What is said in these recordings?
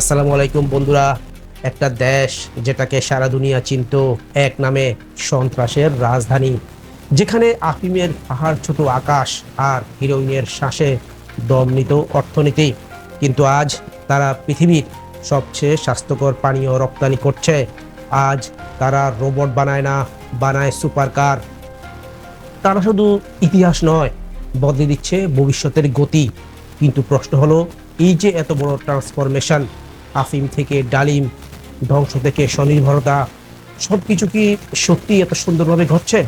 আসসালামু আলাইকুম বন্ধুরা। একটা দেশ যেটাকে সারা দুনিয়া চিনত, এক নামে সন্ত্রাসের রাজধানী। যেখানে আফিমের পাহাড় ছোট আকাশ আর হিরোইনের শ্বাসে দম নিত অর্থনীতি। কিন্তু আজ তারা পৃথিবীর সবচেয়ে স্বাস্থ্যকর পানীয় রপ্তানি করছে। আজ তারা রোবট বানায় না, বানায় সুপার কার তারা শুধু ইতিহাস নয়, বদলে দিচ্ছে ভবিষ্যতের গতি। কিন্তু প্রশ্ন হলো, এই যে এত বড় ট্রান্সফরমেশন আফিম থেকে ডালিম ধ্বংস থেকে স্বনির্ভরতা সব কিছু কি সত্যি এত সুন্দরভাবে ঘটছে?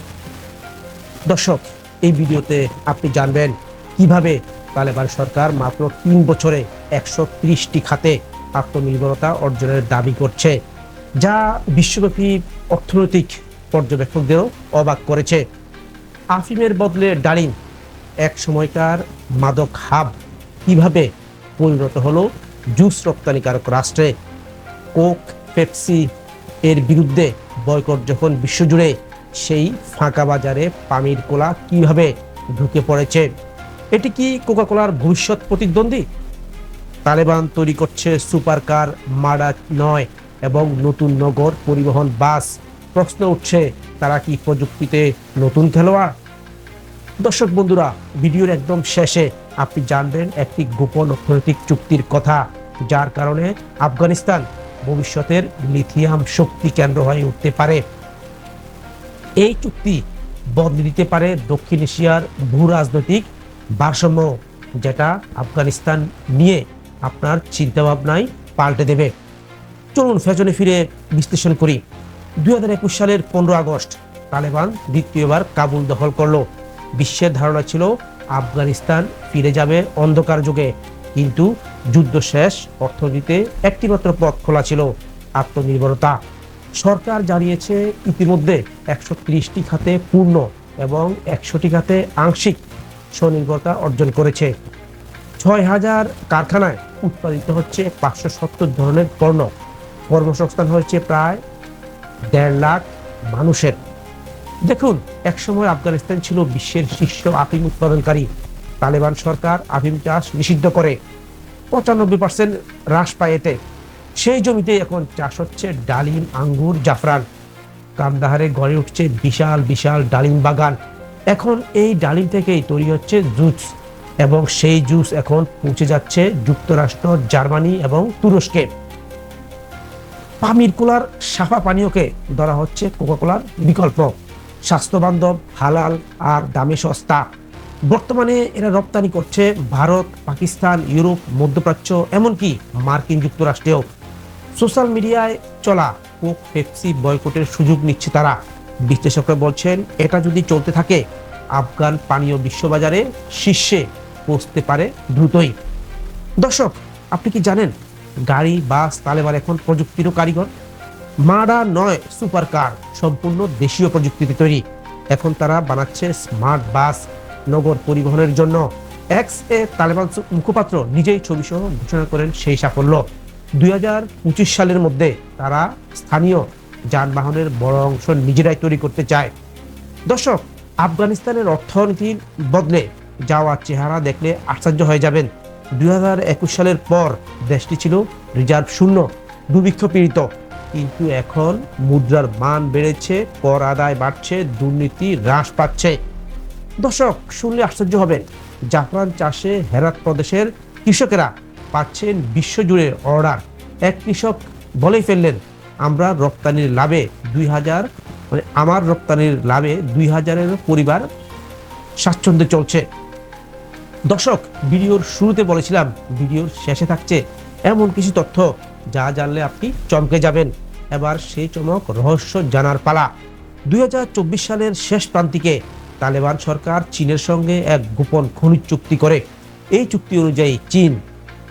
দর্শক, এই ভিডিওতে আপনি জানবেন কীভাবে তালেবান সরকার মাত্র তিন বছরে একশো ত্রিশটি খাতে আত্মনির্ভরতা অর্জনের দাবি করছে, যা বিশ্বব্যাপী অর্থনৈতিক পর্যবেক্ষকদেরও অবাক করেছে। আফিমের বদলে ডালিম এক সময়কার মাদক হাব কীভাবে পরিণত হলো জুস রপ্তানিকারক রাষ্ট্রে কোক, পেপসি এর বিরুদ্ধে বয়কট যখন বিশ্বজুড়ে, সেই ফাঁকা বাজারে পানির কোলা কীভাবে ঢুকে পড়েছে? এটি কি কোকাকোলার ভবিষ্যৎ প্রতিদ্বন্দ্বী? তালেবান তৈরি করছে সুপার কার মাডা নয় এবং নতুন নগর পরিবহন বাস। প্রশ্ন উঠছে, তারা কি প্রযুক্তিতে নতুন খেলোয়াড়? দর্শক বন্ধুরা, ভিডিওর একদম শেষে আপনি জানবেন একটি গোপন অর্থনৈতিক চুক্তির কথা, যার কারণে আফগানিস্তান ভবিষ্যতের লিথিয়াম শক্তি কেন্দ্র হয়ে উঠতে পারে। এই চুক্তি বদলে দিতে পারে দক্ষিণ এশিয়ার ভূ রাজনৈতিক ভারসাম্য, যেটা আফগানিস্তান নিয়ে আপনার চিন্তাভাবনায় পাল্টে দেবে। চলুন ফ্যাশনে ফিরে বিশ্লেষণ করি। দুই হাজার একুশ সালের পনেরো আগস্ট তালেবান দ্বিতীয়বার কাবুল দখল করল। বিশ্বের ধারণা ছিল আফগানিস্তান ফিরে যাবে অন্ধকার যুগে। কিন্তু যুদ্ধ শেষ, অর্থনীতিতে একটিমাত্র পথ খোলা ছিল, আত্মনির্ভরতা। সরকার জানিয়েছে ইতিমধ্যে একশো ত্রিশটি খাতে পূর্ণ এবং একশোটি খাতে আংশিক স্বনির্ভরতা অর্জন করেছে। ছয় হাজার কারখানায় উৎপাদিত হচ্ছে পাঁচশো সত্তর ধরনের পণ্য। কর্মসংস্থান হয়েছে প্রায় দেড় লাখ মানুষের। দেখুন একসময় আফগানিস্তান ছিল বিশ্বের শীর্ষ আফিম উৎপাদনকারী। তালেবান সরকার আফিম চাষ নিষিদ্ধ করে। পঁচানব্বই পার্সেন্ট হ্রাস পায় এতে। সেই জমিতে এখন চাষ হচ্ছে ডালিম, আঙ্গুর, জাফরান। কান্দাহারে গড়ে উঠছে বিশাল বিশাল ডালিম বাগান। এখন এই ডালিম থেকেই তৈরি হচ্ছে জুস এবং সেই জুস এখন পৌঁছে যাচ্ছে যুক্তরাষ্ট্র, জার্মানি এবং তুরস্কে। পামির কোলার সাফা পানীয়কে ধরা হচ্ছে কোকাকোলার বিকল্প। স্বাস্থ্যবান্ধব, হালাল আর দামে সস্তা। বর্তমানে এরা রপ্তানি করছে ভারত, পাকিস্তান, ইউরোপ, মধ্যপ্রাচ্য, এমনকি মার্কিন যুক্তরাষ্ট্রেও। সোশ্যাল মিডিয়ায় চলা কোক, পেপসি বয়কটের সুযোগ নিচ্ছে তারা। বিশ্লেষকরা বলছেন, এটা যদি চলতে থাকে, আফগান পানীয় বিশ্ববাজারে শীর্ষে পৌঁছতে পারে দ্রুতই। দর্শক, আপনি কি জানেন, গাড়ি, বাস তালেবার এখন প্রযুক্তিরও কারিগর? মাডা নয় সুপার কার সম্পূর্ণ দেশীয় প্রযুক্তিতে তৈরি। এখন তারা বানাচ্ছে স্মার্ট বাস নগর পরিবহনের জন্য। এক্স এ তালেবান মুখপাত্র নিজেই ছবি সহ ঘোষণা করেন সেই সাফল্য। দু হাজার পঁচিশ সালের মধ্যে তারা স্থানীয় যানবাহনের বড় অংশ নিজেরাই তৈরি করতে চায়। দর্শক, আফগানিস্তানের অর্থনীতির বদলে যাওয়া চেহারা দেখলে আশ্চর্য হয়ে যাবেন। দুই হাজার একুশ সালের পর দেশটি ছিল রিজার্ভ শূন্য, দুর্ভিক্ষ পীড়িত। কিন্তু এখন মুদ্রার মান বেড়েছে, কর আদায় বাড়ছে, দুর্নীতি হ্রাস পাচ্ছে। দর্শক, শুনলে আশ্চর্য হবেন, জাফরান চাষে হেরাত প্রদেশের কৃষকেরা পাচ্ছেন বিশ্বজুড়ে অর্ডার। এক কৃষক বলেই ফেললেন, আমরা রপ্তানির লাভে দুই হাজার মানে আমার রপ্তানির লাভে দুই হাজারের পরিবার স্বাচ্ছন্দ্যে চলছে। দর্শক, ভিডিওর শুরুতে বলেছিলাম, ভিডিওর শেষে থাকছে এমন কিছু তথ্য যা জানলে আপনি চমকে যাবেন। এবার সেই চমক রহস্য জানার পালা। দুই হাজার চব্বিশ সালের শেষ প্রান্তিকে তালেবান সরকার চীনের সঙ্গে এক গোপন খনিজ চুক্তি করে। এই চুক্তি অনুযায়ী চীন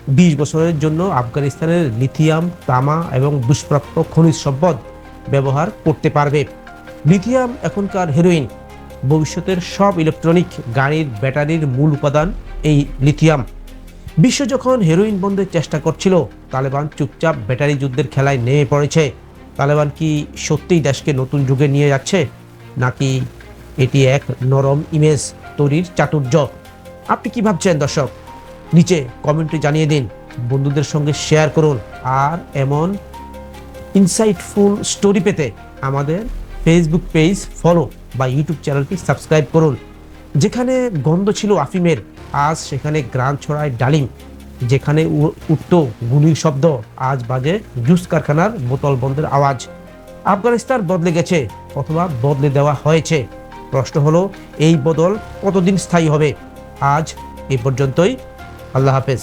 বিশ বছরের জন্য আফগানিস্তানের লিথিয়াম, তামা এবং দুষ্প্রাপ্য খনিজ সম্পদ ব্যবহার করতে পারবে। লিথিয়াম এখনকার হেরোইন। ভবিষ্যতের সব ইলেকট্রনিক গাড়ির ব্যাটারির মূল উপাদান এই লিথিয়াম। বিশ্ব যখন হেরোইন বন্ধের চেষ্টা করছিল, তালেবান চুপচাপ ব্যাটারি যুদ্ধের খেলায় নেমে পড়েছে। তালেবান কি সত্যিই দেশকে নতুন যুগে নিয়ে যাচ্ছে? নাকি এটি এক নরম ইমেজ তৈরির চাতুর্য আপনি কি ভাবছেন দর্শক? নিচে কমেন্টে জানিয়ে দিন, বন্ধুদের সঙ্গে শেয়ার করুন। আর এমন ইনসাইটফুল স্টোরি পেতে আমাদের ফেসবুক পেজ ফলো বা ইউটিউব চ্যানেলটি সাবস্ক্রাইব করুন। যেখানে গন্ধ ছিল আফিমের, আজ সেখানে গ্রাম ছড়ায় ডালিম। যেখানে উঠত গুলির শব্দ, আজ বাজে জুস কারখানার বোতল বন্ধের আওয়াজ। আফগানিস্তান বদলে গেছে অথবা বদলে দেওয়া হয়েছে। প্রশ্ন হলো, এই বদল কতদিন স্থায়ী হবে? আজ এ পর্যন্তই। আল্লাহ হাফেজ।